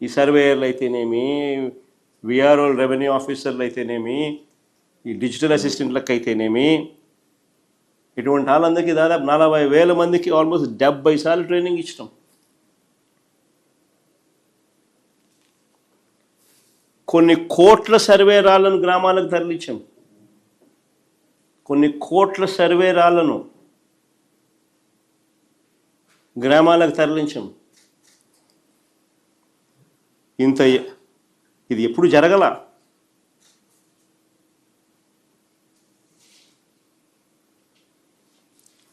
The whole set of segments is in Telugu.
ఈ సర్వేయర్లు అయితేనేమి విఆర్ఓ రెవెన్యూ ఆఫీసర్లు అయితేనేమి ఈ డిజిటల్ అసిస్టెంట్లకు అయితేనేమి ఇటువంటి వాళ్ళందరికీ దాదాపు నలభై వేల మందికి ఆల్మోస్ట్ డెబ్బై సార్లు ట్రైనింగ్ ఇచ్చినాం. కొన్ని కోట్ల సర్వే రాళ్ళను గ్రామాలకు తరలించాం. కొన్ని కోట్ల సర్వే రాళ్ళను గ్రామాలకు తరలించాం. ఇంత ఇది ఎప్పుడు జరగల?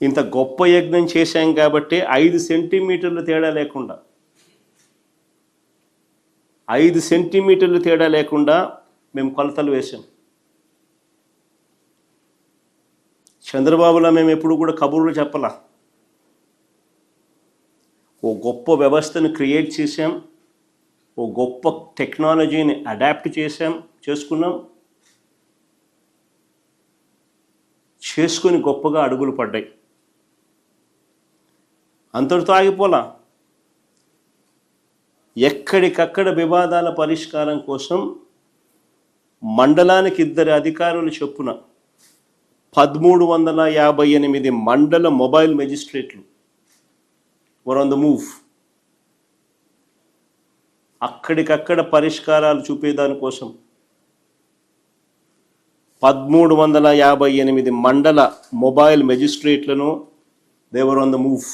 ఇంత గొప్ప యజ్ఞం చేశాం కాబట్టి ఐదు సెంటీమీటర్లు తేడా లేకుండా ఐదు సెంటీమీటర్లు తేడా లేకుండా మేము కొలతలు వేసాం చంద్రబాబులో మేము ఎప్పుడు కూడా కబుర్లు చెప్పలా. ఓ గొప్ప వ్యవస్థను క్రియేట్ చేసాం ఓ గొప్ప టెక్నాలజీని అడాప్ట్ చేసాం చేసుకున్నాం. చేసుకొని గొప్పగా అడుగులు పడ్డాయి. అంతటితో ఆగిపోలా. ఎక్కడికక్కడ వివాదాల పరిష్కారం కోసం మండలానికి ఇద్దరు అధికారులు చొప్పున పదమూడు వందల యాభై ఎనిమిది మండల మొబైల్ మెజిస్ట్రేట్లు వర్ ఆన్ ద మూవ్. అక్కడికక్కడ పరిష్కారాలు చూపేదాని కోసం పదమూడు వందల యాభై ఎనిమిది మండల మొబైల్ మెజిస్ట్రేట్లను దేవర్ ఆన్ ద మూవ్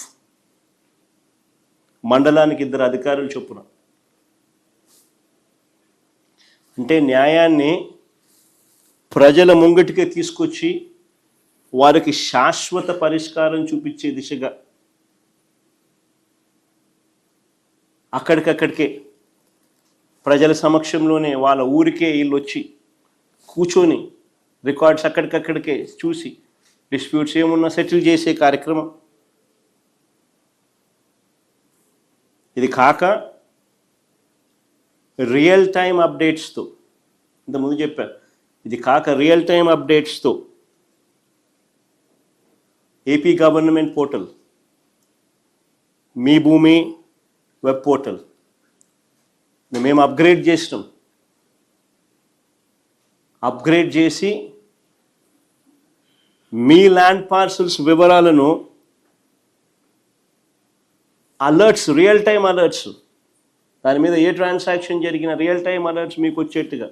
మండలానికి ఇద్దరు అధికారులు చొప్పున. అంటే న్యాయాన్ని ప్రజల ముంగటికే తీసుకొచ్చి వారికి శాశ్వత పరిష్కారం చూపించే దిశగా అక్కడికక్కడికే ప్రజల సమక్షంలోనే వాళ్ళ ఊరికే వీళ్ళు వచ్చి కూర్చొని రికార్డ్స్ అక్కడికక్కడికే చూసి డిస్ప్యూట్స్ ఏమున్నా సెటిల్ చేసే కార్యక్రమం. ఇది కాక రియల్ టైం అప్డేట్స్తో ఇంతకుముందు చెప్పారు ఇది కాక real time అప్డేట్స్తో AP government portal Mee Bhoomi web portal మేము అప్గ్రేడ్ చేసినాం. అప్గ్రేడ్ చేసి మీ ల్యాండ్ పార్సల్స్ వివరాలను అలర్ట్స్ రియల్ టైం అలర్ట్స్ దాని మీద ఏ ట్రాన్సాక్షన్ జరిగిన రియల్ టైం అలర్ట్స్ మీకు వచ్చేట్టుగా.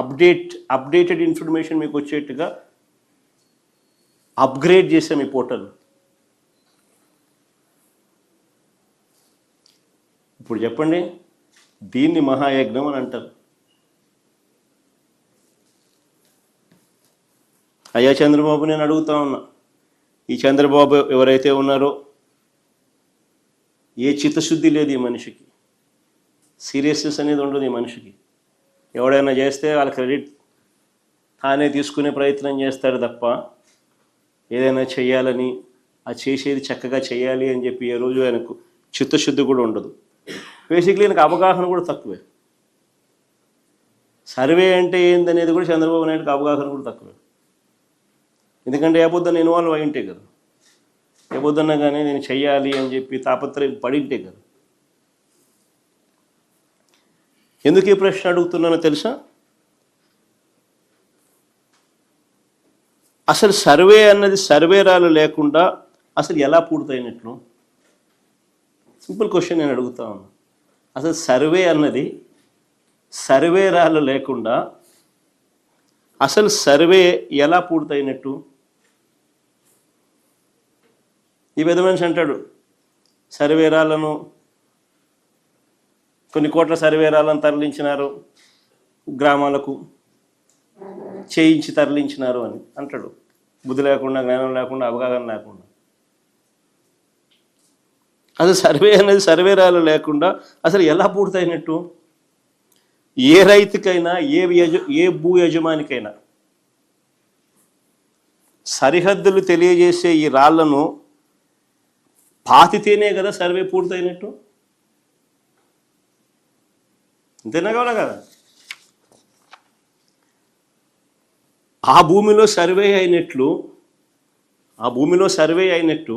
అప్డేట్ అప్డేటెడ్ ఇన్ఫర్మేషన్ మీకు వచ్చేట్టుగా అప్గ్రేడ్ చేసాం ఈ పోర్టల్ ఇప్పుడు చెప్పండి దీన్ని మహాయజ్ఞం అని అంటారు. అయ్యా చంద్రబాబు నేను అడుగుతా ఉన్నా ఈ చంద్రబాబు ఎవరైతే ఉన్నారో ఏ చిత్తశుద్ధి లేదు ఈ మనిషికి. సీరియస్నెస్ అనేది ఉండదు ఈ మనిషికి. ఎవడైనా చేస్తే వాళ్ళ క్రెడిట్ తానే తీసుకునే ప్రయత్నం చేస్తాడు తప్ప ఏదైనా చేయాలని ఆ చేసేది చక్కగా చేయాలి అని చెప్పి ఏ రోజు ఆయనకు చిత్తశుద్ధి కూడా ఉండదు. బేసిక్లీ నాకు అవగాహన కూడా తక్కువే. సర్వే అంటే ఏందనేది కూడా చంద్రబాబు నాయుడుకి అవగాహన కూడా తక్కువే. ఎందుకంటే ఏ పొద్దున్న ఇన్వాల్వ్ అయి ఉంటే కదా. ఏ పొద్దున్న కానీ నేను చెయ్యాలి అని చెప్పి తాపత్రయం పడింటే కదా. ఎందుకు ఈ ప్రశ్న అడుగుతున్నానో తెలుసా? అసలు సర్వే అన్నది సర్వేరాలు లేకుండా అసలు ఎలా పూర్తయినట్లు? సింపుల్ క్వశ్చన్ నేను అడుగుతా ఉన్నాను అసలు సర్వే అన్నది సర్వేరాలు లేకుండా అసలు సర్వే ఎలా పూర్తయినట్టు? ఈ పెద్ద మనిషి అంటాడు సర్వేరాలను కొన్ని కోట్ల సర్వేరాలను తరలించినారు గ్రామాలకు చేయించి తరలించినారు అని అంటాడు. బుద్ధి లేకుండా జ్ఞానం లేకుండా అవగాహన లేకుండా. అసలు సర్వే అనేది సర్వేరాలు లేకుండా అసలు ఎలా పూర్తయినట్టు? ఏ రైతుకైనా ఏ యజ ఏ భూ యజమానికైనా సరిహద్దులు తెలియజేసే ఈ రాళ్ళను పాతితేనే కదా సర్వే పూర్తయినట్టు? అంతేనా కావాలా కదా? ఆ భూమిలో సర్వే అయినట్లు ఆ భూమిలో సర్వే అయినట్టు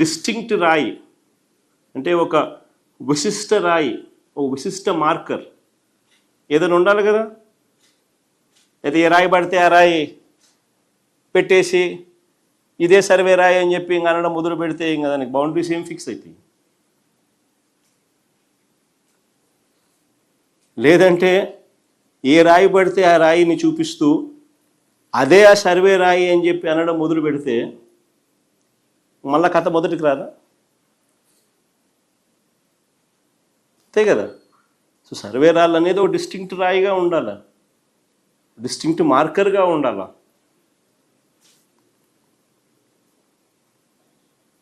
డిస్టింక్ట్ రాయి. అంటే ఒక విశిష్ట రాయి ఒక విశిష్ట మార్కర్. ఏదైనా ఉండాలి కదా? అయితే ఏ రాయి పడితే ఆ రాయి పెట్టేసి ఇదే సర్వే రాయి అని చెప్పి ఇంక అనడం మొదలు పెడితే ఇంకా దానికి బౌండరీస్ ఏం ఫిక్స్ అవుతాయి లేదంటే ఏ రాయి పడితే ఆ రాయిని చూపిస్తూ అదే ఆ సర్వే రాయి అని చెప్పి అనడం మొదలు పెడితే మళ్ళా కథ మొదటికి రాదా? అంతే కదా. సో సర్వే రాళ్ళు అనేది ఒక డిస్టింక్ట్ రాయిగా ఉండాలి. డిస్టింక్ట్ మార్కర్గా ఉండాలా.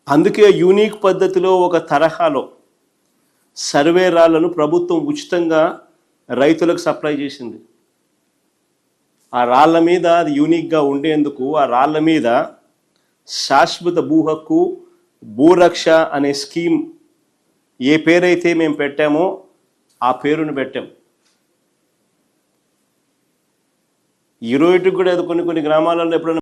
అందుకే యూనిక్ పద్ధతిలో ఒక తరహాలో సర్వే రాళ్ళను ప్రభుత్వం ఉచితంగా రైతులకు సప్లై చేసింది. ఆ రాళ్ళ మీద అది యూనిక్గా ఉండేందుకు ఆ రాళ్ళ మీద శాశ్వత భూ హక్కు భూరక్ష అనే స్కీమ్ ఏ పేరైతే మేము పెట్టామో ఆ పేరును పెట్టాం. ఈ కూడా కొన్ని కొన్ని గ్రామాలలో ఎప్పుడైనా